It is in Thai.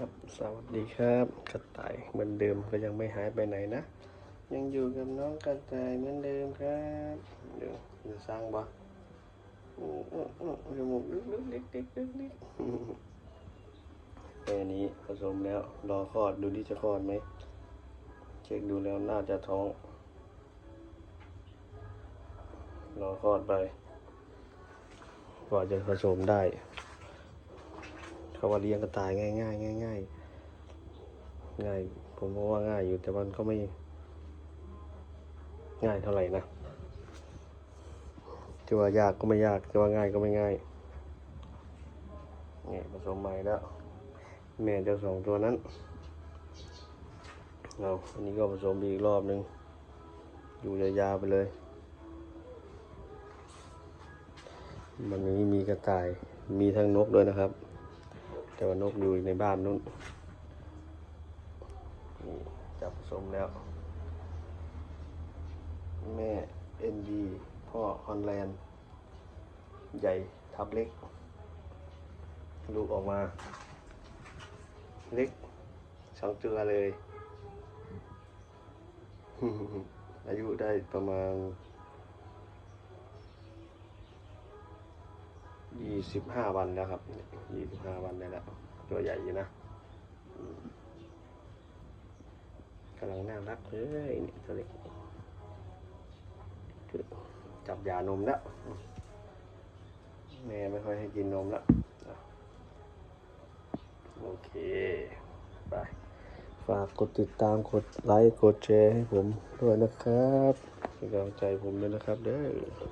ครับสวัสดีครับกระต่ายเหมือนเดิมก็ยังไม่หายไปไหนนะ ยังอยู่กับน้องกระต่ายเหมือนเดิมครับเดี๋ยวจะสร้างบ่อืมอืมอืมจมูกลึกลึกลึกลึกลึกลึกแค่นี้ผสมแล้ว รอคลอดดูดิจะคลอดไหมเช็คดูแล้วน่าจะท้อง รอคลอดไปกว่าจะผสมได้ เขาว่าเลี้ยงกระต่ายง่ายง่ายง่ายง่ายง่าย ผมก็ว่าง่ายอยู่แต่มันก็ไม่ ง่ายเท่าไหร่นะจะว่ายากก็ไม่ยากจะว่าง่ายก็ไม่ง่ายนี่ผสมใหม่แล้ว แม่เจ้าสองตัวนั้นเอาอันนี้ก็ผสมอีกรอบหนึ่งอยู่ยาวๆไปเลย มันไม่มีกระต่ายมีทั้งนกด้วยนะครับ แต่ว่านกอยู่ในบ้านนู้นนี่จับผสมแล้ว แม่เอ็นดีพ่อฮอนแลนด์ ใหญ่ทับเล็ก ลูกออกมา เล็กสองตัวเลย อายุได้ประมาณ ยี่สิบห้าวันแล้วครับยี่สิบห้าวันได้แล้วตัวใหญ่อยู่นะกำลังน่ารักเลยนี่ตัวเล็กจับยานมแล้วแม่ไม่ค่อยให้กินนมแล้วอะโอเคไปฝากกดติดตามกดไลค์กดแชร์ให้ผมด้วยนะครับเป็นกำลังใจผมด้วยนะครับเด้อ